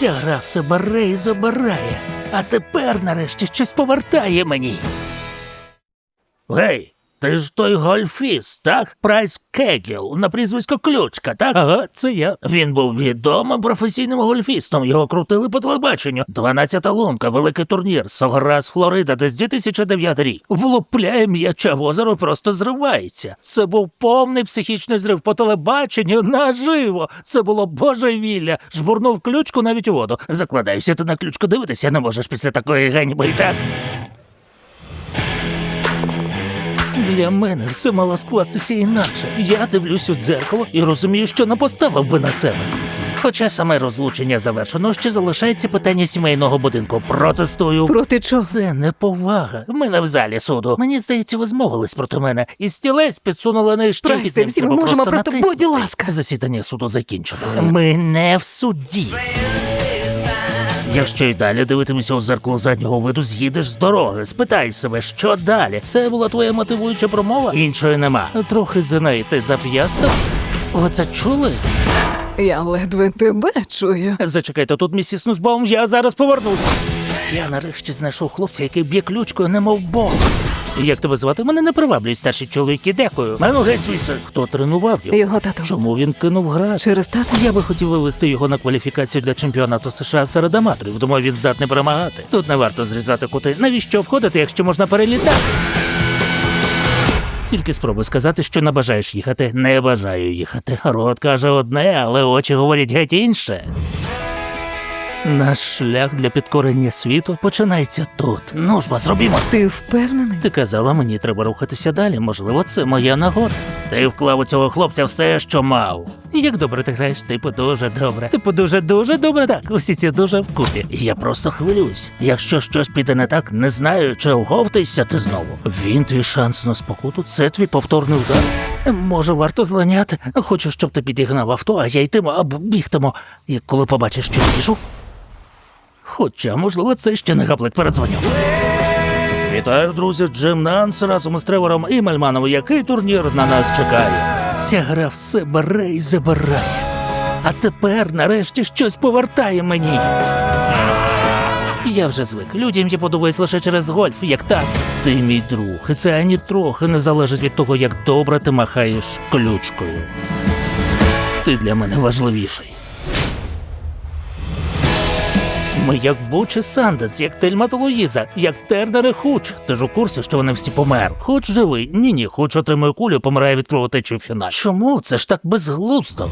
Ця гра все бере і забирає. А тепер нарешті щось повертає мені. Гей, ти ж той гольфіст, так? Прайс Кегіл на прізвисько Ключка, так? Ага, це я. Він був відомим професійним гольфістом. Його крутили по телебаченню. 12-та лунка, великий турнір, Сограс Флорида, десь 2009 рік. Влупляє м'яча в озеро, просто зривається. Це був повний психічний зрив по телебаченню наживо. Це було божевілля. Жбурнув ключку навіть у воду. Закладаюся, ти на ключку дивитися не можеш після такої ганьби, так? Для мене все мало скластися інакше. Я дивлюсь у дзеркало і розумію, що не поставив би на себе. Хоча саме розлучення завершено, ще залишається питання сімейного будинку. Протестую. Проти чого? Це неповага. Ми не в залі суду. Мені здається, ви змовились проти мене. І стілець підсунули нижче. Прайсе, під ним всі ми треба можемо просто, натиснути. будь ласка. Засідання суду закінчено. Ми не в суді. Якщо й далі дивитимешся у зеркало заднього виду, з'їдеш з дороги. Спитай себе, що далі? Це була твоя мотивуюча промова? Іншої нема. Трохи за неї ти зап'ясток? Ви це чули? Я ледве тебе чую. Зачекайте, тут місіс Нусбаум, я зараз повернуся. Я нарешті знайшов хлопця, який б'є ключкою, немов бог. Як тебе звати? Мене не приваблюють старші чоловіки, дякую. Мене геть звідси. Хто тренував його? Його тато. Чому він кинув грати? Через тата? Я би хотів вивести його на кваліфікацію для чемпіонату США серед аматорів. Думаю, він здатний перемагати. Тут не варто зрізати кути. Навіщо обходити, якщо можна перелітати? Тільки спробуй сказати, що не бажаєш їхати. Не бажаю їхати. Рот каже одне, але очі говорять геть інше. Наш шлях для підкорення світу починається тут. Ну ж бо зробімо це. Ти впевнений? Ти казала, мені треба рухатися далі. Можливо, це моя нагода. Ти вклав у цього хлопця все, що мав. Як добре ти граєш, типу дуже добре. Типу дуже дуже добре. Так, усі ці дуже вкупі. Я просто хвилююсь. Якщо щось піде не так, не знаю, чи оговтаєшся ти знову. Він твій шанс на спокуту, це твій повторний удар. Може, варто злиняти. Хочу, щоб ти підігнав авто, а я йтиму або бігтиму. І коли побачиш, що їжу. Хоча, можливо, це ще не гаплик передзвоню. Вітаю, друзі, Джим Нанс разом із Тревором і Мельманом. Який турнір на нас чекає? Ця гра все бере і забирає. А тепер, нарешті, щось повертає мені. Я вже звик. Людям я подобаюсь лише через гольф, як так. Ти мій друг, і це ані трохи не залежить від того, як добре ти махаєш ключкою. Ти для мене важливіший. Ми як Бучі Сандес, як Тельма як Тернер і Хуч. Ти ж у курсі, що вони всі помер. Хуч живий. Ні, ні, хоч отримує кулю, помирає від кровотечі в фіналі. Чому? Це ж так безглуздо.